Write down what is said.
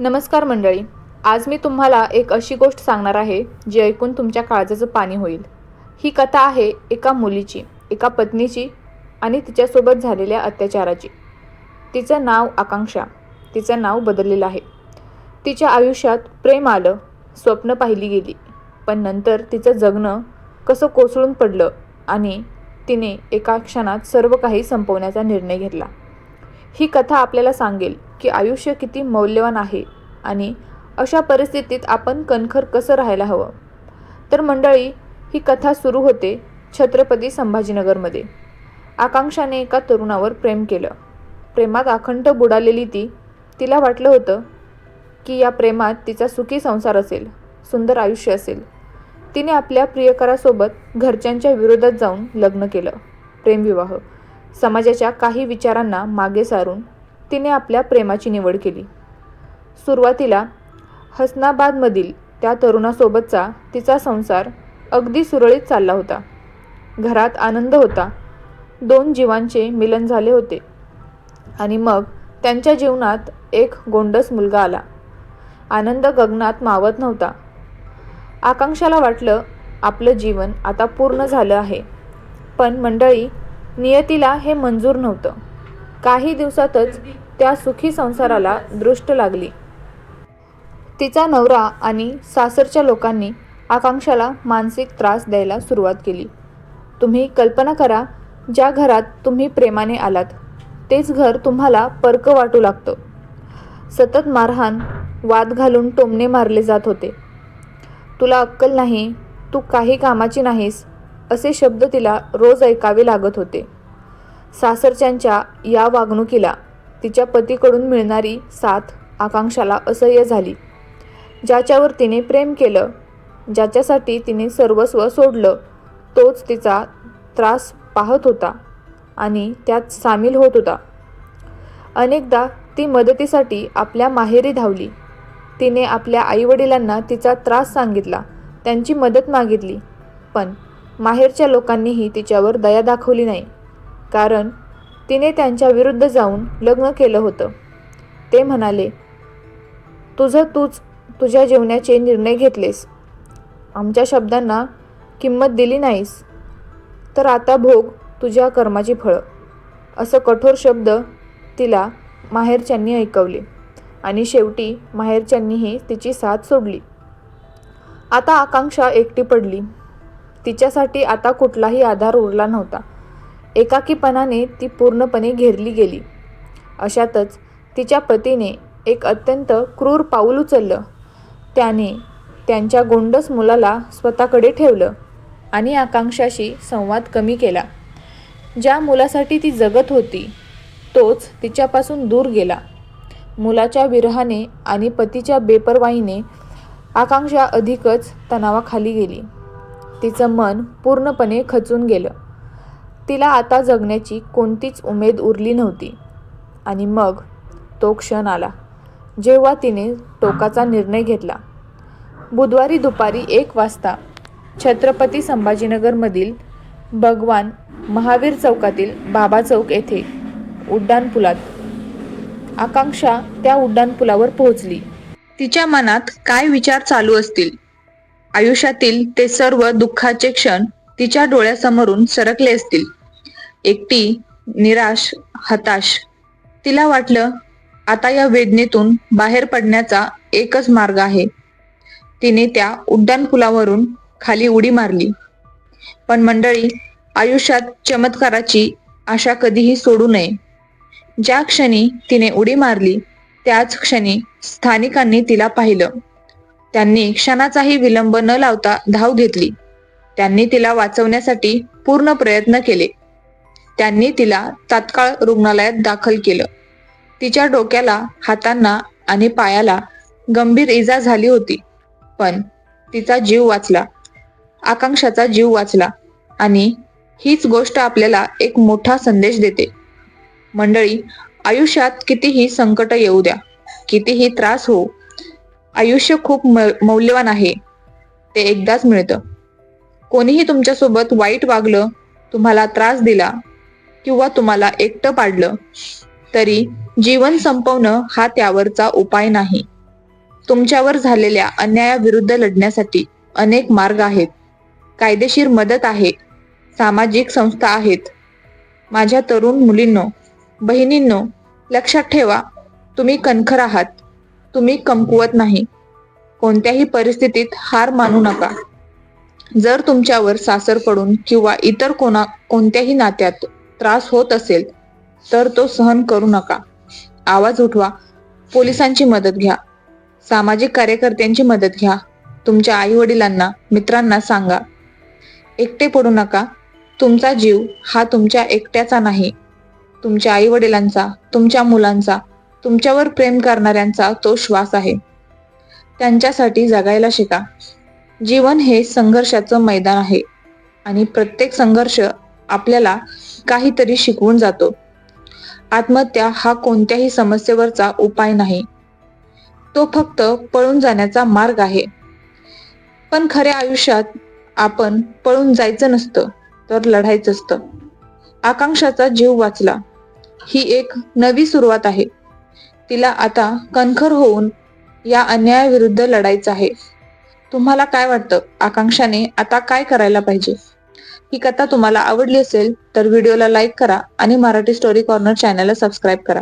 नमस्कार मंडळी. आज मी तुम्हाला एक अशी गोष्ट सांगणार आहे जी ऐकून तुमच्या काळजाचं पाणी होईल. ही कथा आहे एका मुलीची एका पत्नीची आणि तिच्यासोबत झालेल्या अत्याचाराची. तिचं नाव आकांक्षा. तिचं नाव बदललेलं आहे. तिच्या आयुष्यात प्रेम आलं स्वप्न पाहिली गेली. पण नंतर तिचं जगणं कसं कोसळून पडलं आणि तिने एका क्षणात सर्व काही संपवण्याचा निर्णय घेतला. ही कथा आपल्याला सांगेल की आयुष्य किती मौल्यवान आहे आणि अशा परिस्थितीत आपण कणखर कसं राहायला हवं. तर मंडळी ही कथा सुरू होते छत्रपती संभाजीनगरमध्ये. आकांक्षाने एका तरुणावर प्रेम केलं. प्रेमात अखंड बुडालेली ती तिला वाटलं होतं की या प्रेमात तिचा सुखी संसार असेल सुंदर आयुष्य असेल. तिने आपल्या प्रियकरासोबत घरच्यांच्या विरोधात जाऊन लग्न केलं प्रेमविवाह. समाजाच्या काही विचारांना मागे सारून तिने आपल्या प्रेमाची निवड केली. सुरुवातीला हसनाबादमधील त्या तरुणासोबतचा तिचा संसार अगदी सुरळीत चालला होता. घरात आनंद होता. दोन जीवांचे मिलन झाले होते. आणि मग त्यांच्या जीवनात एक गोंडस मुलगा आला. आनंद गगनात मावत नव्हता. आकांक्षाला वाटलं आपलं जीवन आता पूर्ण झालं आहे. पण मंडळी नियतीला हे मंजूर नव्हतं. काही दिवसातच त्या सुखी संसाराला दृष्ट लागली. तिचा नवरा आणि सासरच्या लोकांनी आकांक्षाला मानसिक त्रास द्यायला सुरुवात केली. तुम्ही कल्पना करा ज्या घरात तुम्ही प्रेमाने आलात तेच घर तुम्हाला परक वाटू लागतं. सतत मारहाण वाद घालून टोमणे मारले जात होते. तुला अक्कल नाही तू काही कामाची नाहीस असे शब्द तिला रोज ऐकावे लागत होते. सासरच्यांच्या या वागणुकीला तिच्या पतीकडून मिळणारी साथ आकांक्षाला असह्य झाली. ज्याच्यावर तिने प्रेम केलं ज्याच्यासाठी तिने सर्वस्व सोडलं तोच तिचा त्रास पाहत होता आणि त्यात सामील होत होता. अनेकदा ती मदतीसाठी आपल्या माहेरी धावली. तिने आपल्या आईवडिलांना तिचा त्रास सांगितला त्यांची मदत मागितली पण माहेरच्या लोकांनीही तिच्यावर दया दाखवली नाही. कारण तिने त्यांच्या विरुद्ध जाऊन लग्न केलं होतं. ते म्हणाले तुझं तूच तुझ्या जीवनाचे निर्णय घेतलेस. आमच्या शब्दांना किंमत दिली नाहीस. तर आता भोग तुझ्या कर्माची फळं. असं कठोर शब्द तिला माहेरच्यांनी ऐकवले आणि शेवटी माहेरच्यांनीही तिची साथ सोडली. आता आकांक्षा एकटी पडली. तिच्यासाठी आता कुठलाही आधार उरला नव्हता. एकाकीपणाने ती पूर्णपणे घेरली गेली. अशातच तिच्या पतीने एक अत्यंत क्रूर पाऊल उचललं. त्याने त्यांच्या गोंडस मुलाला स्वतःकडे ठेवलं आणि आकांक्षाशी संवाद कमी केला. ज्या मुलासाठी ती जगत होती तोच तिच्यापासून दूर गेला. मुलाच्या विरहाने आणि पतीच्या बेपरवाईने आकांक्षा अधिकच तणावाखाली गेली. तिचं मन पूर्णपणे खचून गेलं. तिला आता जगण्याची कोणतीच उमेद उरली नव्हती. आणि मग तो क्षण आला जेव्हा तिने टोकाचा निर्णय घेतला. बुधवारी दुपारी एक वाजता छत्रपती संभाजीनगरमधील भगवान महावीर चौकातील बाबा चौक येथे उड्डाणपुलात आकांक्षा त्या उड्डाणपुलावर पोहोचली. तिच्या मनात काय विचार चालू असतील? आयुष्यातील ते सर्व दुःखाचे क्षण तिच्या डोळ्यासमोरून सरकले असतील. एकटी निराश हताश. तिला वाटलं आता या वेदनेतून बाहेर पडण्याचा एकच मार्ग आहे. तिने त्या उड्डाणपुलावरून खाली उडी मारली. पण मंडळी आयुष्यात चमत्काराची आशा कधीही सोडू नये. ज्या क्षणी तिने उडी मारली त्याच क्षणी स्थानिकांनी तिला पाहिलं. त्यांनी क्षणाचाही विलंब न लावता धाव घेतली. त्यांनी तिला वाचवण्यासाठी पूर्ण प्रयत्न केले. त्यांनी तिला तात्काळ रुग्णालयात दाखल केलं. तिच्या डोक्याला हातांना आणि पायाला गंभीर इजा झाली होती पण तिचा जीव वाचला. आकांक्षाचा जीव वाचला आणि हीच गोष्ट आपल्याला एक मोठा संदेश देते. मंडळी आयुष्यात कितीही संकट येऊ द्या कितीही त्रास हो आयुष्य खूप म- मौल्यवान आहे. ते एकदाच मिळतं. कोणीही तुमच्यासोबत वाईट वागलं तुम्हाला त्रास दिला किंवा तुम्हाला एकटं पाडलं तरी जीवन संपवणं हा त्यावरचा उपाय नाही. तुमच्यावर झालेल्या अन्यायाविरुद्ध लढण्यासाठी अनेक मार्ग आहेत. कायदेशीर मदत आहे. सामाजिक संस्था आहेत. माझ्या तरुण मुलींनो बहिणींनो लक्षात ठेवा तुम्ही कणखर आहात. तुम्ही कमकुवत नाही. कोणत्याही परिस्थितीत हार मानू नका. जर तुमच्यावर सासरकडून किंवा इतर कोणा कोणत्याही नात्यात त्रास होत असेल तर तो सहन करू नका. आवाज उठवा. पोलिसांची मदत घ्या. सामाजिक कार्यकर्त्यांची मदत घ्या. तुमच्या आई वडिलांना मित्रांना सांगा. एकटे पडू नका. तुमचा जीव हा तुमच्या एकट्याचा नाही. तुमच्या आई वडिलांचा तुमच्या मुलांचा तुमच्यावर प्रेम करणाऱ्यांचा तो श्वास आहे. त्यांच्यासाठी जगायला शिका. जीवन हे संघर्षाचं मैदान आहे आणि प्रत्येक संघर्ष आपल्याला काहीतरी शिकवून जातो. आत्महत्या हा कोणत्याही समस्येवरचा उपाय नाही. तो फक्त पळून जाण्याचा मार्ग आहे. पण खऱ्या आयुष्यात आपण पळून जायचं नसतं तर लढायचं असतं. आकांक्षाचा जीव वाचला. ही एक नवी सुरुवात आहे. तिला आता कणखर होऊन या अन्यायाविरुद्ध लढायचं आहे. तुम्हाला काय वाटतं? आकांक्षाने आता काय करायला पाहिजे? ही कथा तुम्हाला आवडली असेल तर व्हिडिओला लाईक करा आणि मराठी स्टोरी कॉर्नर चॅनलला सबस्क्राईब करा.